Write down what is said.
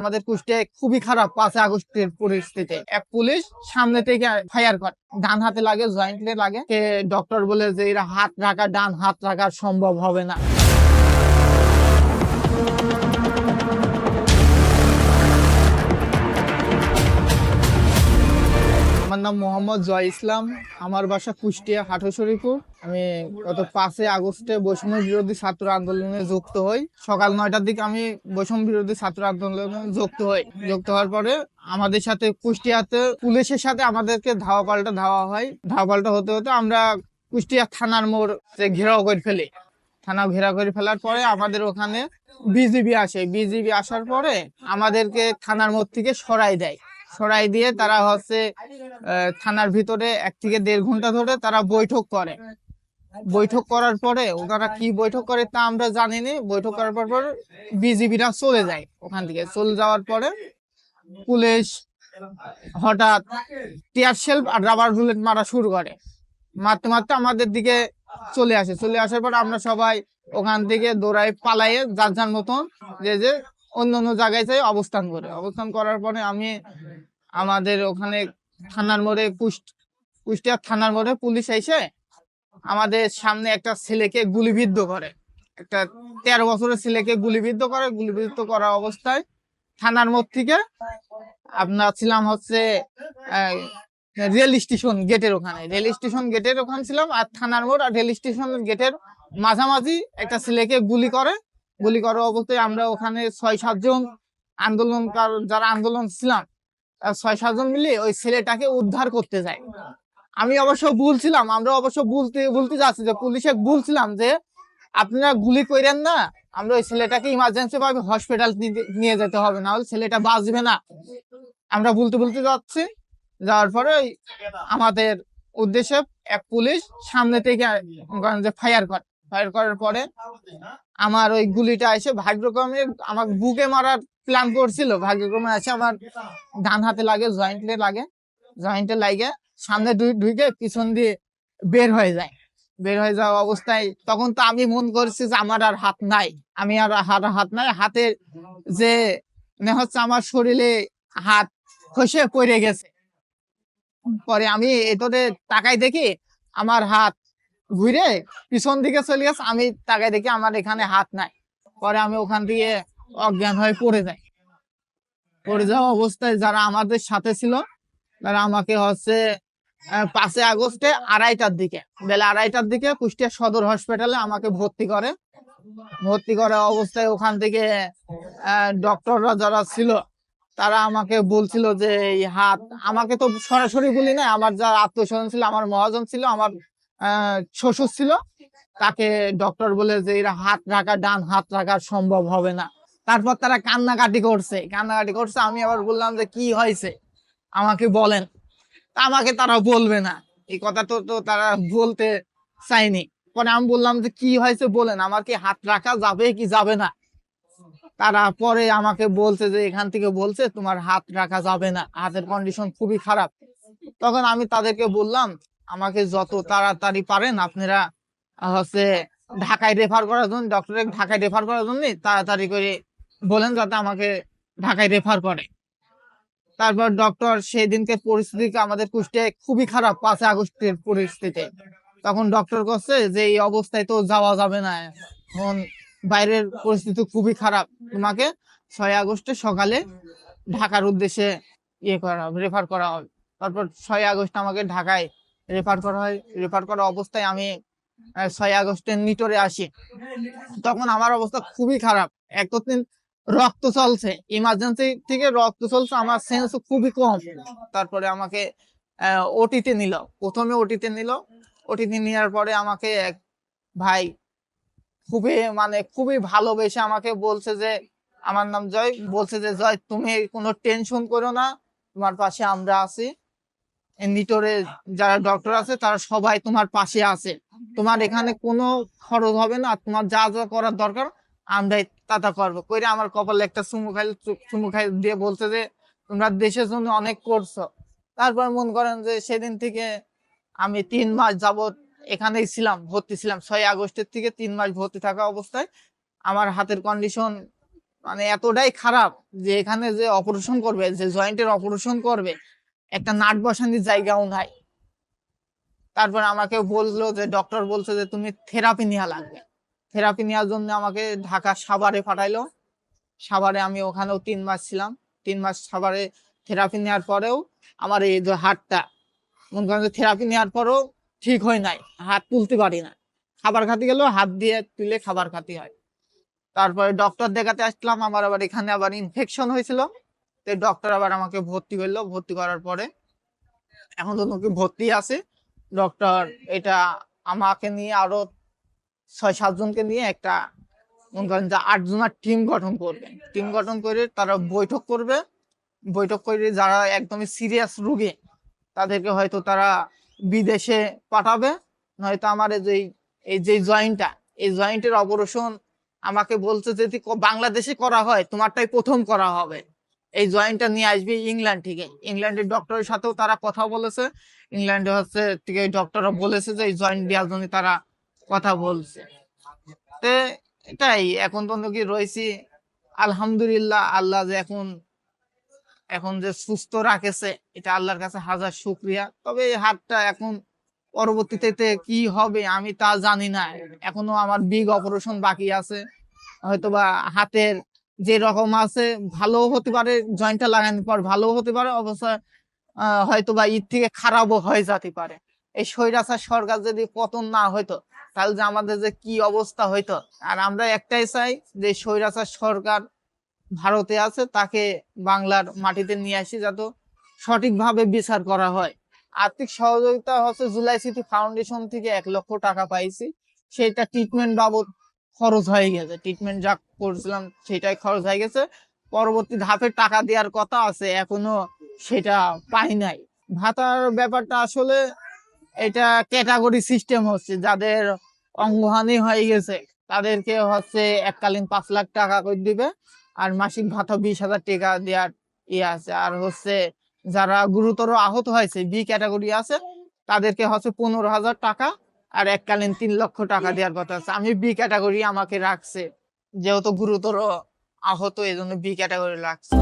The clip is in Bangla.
আমাদের কুষ্টিয়ায় খুবই খারাপ পাঁচই আগস্টের পরিস্থিতি এক পুলিশ সামনে থেকে ফায়ার করে। ডান হাতে লাগে জয়েন্টলি লাগে। ডক্টর বলে যে, এরা হাত রাখা, ডান হাত রাখা সম্ভব হবে না। নাম মোহাম্মদ জয় ইসলাম। আমার বাসা কুষ্টিয়া হাটু শরীফপুর আমি গত পাঁচই আগস্টে বৈষম্য বিরোধী ছাত্র আন্দোলনে যুক্ত হই। সকাল নয়টার দিকে আমি বৈষম্য বিরোধী ছাত্র আন্দোলনে যুক্ত হই। যুক্ত হওয়ার পরে আমাদের সাথে কুষ্টিয়াতে পুলিশের সাথে আমাদেরকে ধাওয়া পাল্টা ধাওয়া হয়। ধাওয়া পাল্টা হতে হতে আমরা কুষ্টিয়া থানার মোড় ঘেরাও করে ফেলি। থানা ঘেরাও করে ফেলার পরে আমাদের ওখানে বিজিবি আসে। বিজিবি আসার পরে আমাদেরকে থানার মোড় থেকে সরাই দেয়। সরাই দিয়ে তারা হচ্ছে থানার ভিতরে এক থেকে দেড় ঘণ্টা ধরে তারা বৈঠক করে। বৈঠক করার পরে ওনারা কি বৈঠক করে তা আমরা জানি না বৈঠক করার পর পর বিজিবিরা চলে যায় ওখান থেকে। চলে যাওয়ার পরে পুলিশ হঠাৎ টিয়ার শেল্প আর রাবার বুলেট মারা শুরু করে। মারতে মারতে আমাদের দিকে চলে আসে। চলে আসার পর আমরা সবাই ওখান থেকে দৌড়াই, পালাইয়ে যার যার মতন যে যে অন্য অন্য জায়গায় যাই অবস্থান করে। অবস্থান করার পরে আমি আমাদের ওখানে থানার মোড়ে কুষ্ট কুষ্টিয়া থানার মোড়ে পুলিশ এসে আমাদের সামনে একটা ছেলেকে গুলিবিদ্ধ করে। একটা তেরো বছরের ছেলেকে গুলিবিদ্ধ করে, গুলিবিদ্ধ করা অবস্থায় থানার মোড় থেকে আপনার ছিলাম হচ্ছে রেল স্টেশন গেটের ওখানে। রেল স্টেশন গেটের ওখানে ছিলাম আর থানার মোড় আর রেল স্টেশন গেটের মাঝামাঝি একটা ছেলেকে গুলি করে। গুলি করা অবস্থায় আমরা ওখানে ছয় সাতজন আন্দোলন যারা আন্দোলন ছিলাম ছয় সাতজন মিলে ওই ছেলেটাকে উদ্ধার করতে যায়। আমি অবশ্য বলছিলাম, আমরা অবশ্য বলতে বলতে যাচ্ছি যে পুলিশে বলছিলাম যে আপনারা গুলি করেন না, আমরা ওই ছেলেটাকে ইমার্জেন্সি ভাবে হসপিটাল নিয়ে যেতে হবে না হলে ছেলেটা বাঁচবে না। আমরা বলতে বলতে যাচ্ছি, যাওয়ার পরে আমাদের উদ্দেশ্যে এক পুলিশ সামনে থেকে ফায়ার করে। ফায়ার করার পরে আমার ওই গুলিটা এসে ভাগ্যক্রমে আমার বুকে মারার প্ল্যান করছিল। ভাগ্যক্রমে এসে আমার ডান হাতে লাগে জয়েন্টে লাগে জয়েন্টে লাগে সামনে ঢুকে পিছন দিয়ে বের হয়ে যায়। বের হয়ে যাওয়া অবস্থায় তখন তো আমি মন করছি যে আমার আর হাত নাই। আমি আর হাত হাত নাই। হাতের যে, মনে হচ্ছে আমার শরীরে হাত খসে পড়ে গেছে। পরে আমি এটাতে তাকাই দেখি আমার হাত ঘুরে পিছন দিকে চলে গেছে, আমি তাকাই দেখি আমার এখানে হাত নাই। পরে আমি ওখান থেকে অজ্ঞান হয়ে পড়ে যাই। পড়ে যাওয়া অবস্থায় যারা আমাদের সাথে ছিল, তারা আমাকে হচ্ছে পাঁচই আগস্টে আড়াইটার দিকে, বেলা আড়াইটার দিকে কুষ্টিয়া সদর হসপিটালে আমাকে ভর্তি করে। ভর্তি করা অবস্থায় ওখান থেকে ডক্টররা যারা ছিল, তারা আমাকে বলছিল যে, এই হাত, আমাকে তো সরাসরি বলি না আমার যা আত্মস্বজন ছিল, আমার মহাজন ছিল, আমার শ্বশুর ছিল, তাকে ডক্টর বলে যে, এরা হাত রাখা ডান, হাত রাখা সম্ভব হবে না। তারপর তারা কান্নাকাটি করছে কান্নাকাটি করছে। আমি আবার বললাম যে, কি হয়েছে? আমাকে বলেন। আমাকে তারা বলবে না। এই কথা তো তো তারা বলতে চায়নি। পরে আমি বললাম যে, কি হয়েছে বলেন? আমার কি হাত রাখা যাবে কি যাবে না? তারা পরে আমাকে বলছে যে, এখান থেকে বলছে, তোমার হাত রাখা যাবে না। হাতের কন্ডিশন খুবই খারাপ। তখন আমি তাদেরকে বললাম আমাকে যত তাড়াতাড়ি পারেন, আপনারা হচ্ছে ঢাকায় রেফার করার জন্য ডক্টরের ঢাকায় রেফার করার জন্য তাড়াতাড়ি করে বলেন যাতে আমাকে ঢাকায় রেফার করে। তারপর ডক্টর সেই দিনকে পরিস্থিতি আমাদের কুষ্টিয়ায় খুবই খারাপ পাঁচই আগস্টের পরিস্থিতি। তখন ডক্টর করছে যে, এই অবস্থায় তো যাওয়া যাবে না। এখন বাইরের পরিস্থিতি খুবই খারাপ। তোমাকে ছয় আগস্টে সকালে ঢাকার উদ্দেশ্যে ইয়ে করা হবে রেফার করা হবে। তারপর ছয় আগস্ট আমাকে ঢাকায় রেফার করা হয় রেফার করা অবস্থায় আমি ছয় আগস্টের নিটরে আসি। তখন আমার অবস্থা খুবই খারাপ। এক তো দিন রক্ত চলছে। ইমার্জেন্সি থেকে রক্ত চলছে, আমার সেন্স খুবই কম। তারপরে আমাকে ওটিতে নিল। প্রথমে ওটিতে নিল। ওটিতে নেওয়ার পরে আমাকে এক ভাই খুবই মানে খুবই ভালোবেসে আমাকে বলছে যে, আমার নাম জয়, বলছে যে, জয়, তুমি কোনো টেনশন করো না। তোমার পাশে আমরা আছি। নিটোরে যারা ডক্টর আছে, তারা সবাই তোমার পাশে আছে। তোমার এখানে কোনো খরচ হবে না, তোমার যা যা করার দরকার, আমরাই তাতা করব। কইরে আমার কপালে একটা চুমু খাই চুমু খাই দিয়ে বলছে যে, তোমরা দেশের জন্য অনেক করছ। তারপর মন করেন যে, সেদিন থেকে আমি তিন মাস যাবত এখানেই ছিলাম, ভর্তি ছিলাম। ছয় আগস্টের থেকে তিন মাস ভর্তি থাকা অবস্থায় আমার হাতের কন্ডিশন মানে এতটাই খারাপ যে, এখানে যে অপারেশন করবে, যে জয়েন্টের অপারেশন করবে একটা নাট বসানোর জায়গাও নাই। তারপর আমাকে বলল যে ডক্টর বলছে যে, তুমি থেরাপি নেওয়া লাগবে। থেরাপি নেওয়ার জন্য আমাকে ঢাকা সাভারে পাঠাইলো। সাভারে আমি ওখানেও তিন মাস ছিলাম। তিন মাস সাভারে থেরাপি নেওয়ার পরেও আমার এই যে হাতটা, মনে করেন থেরাপি নেওয়ার পরেও ঠিক হয় নাই। হাত তুলতে পারি না। খাবার খাতে গেলেও হাত দিয়ে তুলে খাবার খাতে হয়। তারপরে ডক্টর দেখাতে আসলাম, আমার আবার এখানে আবার ইনফেকশন হয়েছিল। তো ডক্টর আবার আমাকে ভর্তি করল। ভর্তি করার পরে এখন তো নাকি ভর্তি আছে। ডক্টর এটা আমাকে নিয়ে আরও ছয় সাতজনকে নিয়ে একটা মনে করেন যে আট জনের টিম গঠন করবে। টিম গঠন করে তারা বৈঠক করবে। বৈঠক করে যারা একদমই সিরিয়াস রোগী, তাদেরকে হয়তো তারা বিদেশে পাঠাবে। নয়তো আমার যে, এই যে জয়েন্টটা এই জয়েন্টের অপারেশন আমাকে বলছে যদি বাংলাদেশে করা হয়, তোমারটাই প্রথম করা হবে। এই জয়েন্টটা নিয়ে আসবে ইংল্যান্ড থেকে। ইংল্যান্ডের ডক্টরের সাথেও তারা কথা বলেছে। ইংল্যান্ডে হচ্ছে থেকে ডক্টররা বলেছে যে এই জয়েন্ট দেওয়ার জন্য তারা কথা বলছে। তে এটাই, এখন তো কি রয়েছি? আলহামদুলিল্লাহ, আল্লাহ যে এখন এখন যে সুস্থ রাখেছে, এটা আল্লাহর কাছে হাজার শুক্রিয়া। তবে এই হাতটা এখন পরবর্তীতে কি হবে আমি তা জানি না। এখনও আমার বিগ অপারেশন বাকি আছে। হয়তোবা হাতের যে রকম আছে ভালো হতে পারে জয়েন্টটা লাগানোর পর ভালো হতে পারে, অবশ্য হয়তো বা ঈদ থেকে খারাপও হয়ে যেতে পারে। এই স্বৈরাচার সরকার যদি পতন না হইতো, তাহলে যে আমাদের যে কি অবস্থা হইতো? আর আমরা একটাই চাই যে স্বৈরাচার সরকার ভারতে আছে, তাকে বাংলার মাটিতে নিয়ে আসি যাতে সঠিকভাবে বিচার করা হয়। আর্থিক সহযোগিতা হচ্ছে জুলাই সিটি ফাউন্ডেশন থেকে এক লক্ষ টাকা পাইছি। সেটা ট্রিটমেন্ট বাবদ খরচ হয়ে গেছে। ট্রিটমেন্ট যা করছিলাম সেটাই খরচ হয়ে গেছে। পরবর্তী ধাপে টাকা দেওয়ার কথা আছে, এখনও সেটা পাই নাই। ভাতার ব্যাপারটা আসলে এটা ক্যাটাগরি সিস্টেম হচ্ছে, যাদের অঙ্গহানি হয়ে গেছে, তাদেরকে হচ্ছে এককালীন পাঁচ লাখ টাকা করে দিবে, আর মাসিক ভাতা বিশ হাজার টাকা দেওয়ার ইয়ে আছে। আর হচ্ছে যারা গুরুতর আহত হয়েছে বি ক্যাটাগরি আছে, তাদেরকে হচ্ছে পনেরো হাজার টাকা আর এককালীন তিন লক্ষ টাকা দেওয়ার কথা আছে। আমি বি ক্যাটাগরি আমাকে রাখছে। যেহেতু গুরুতর আহত এই জন্য বি ক্যাটাগরি রাখছে।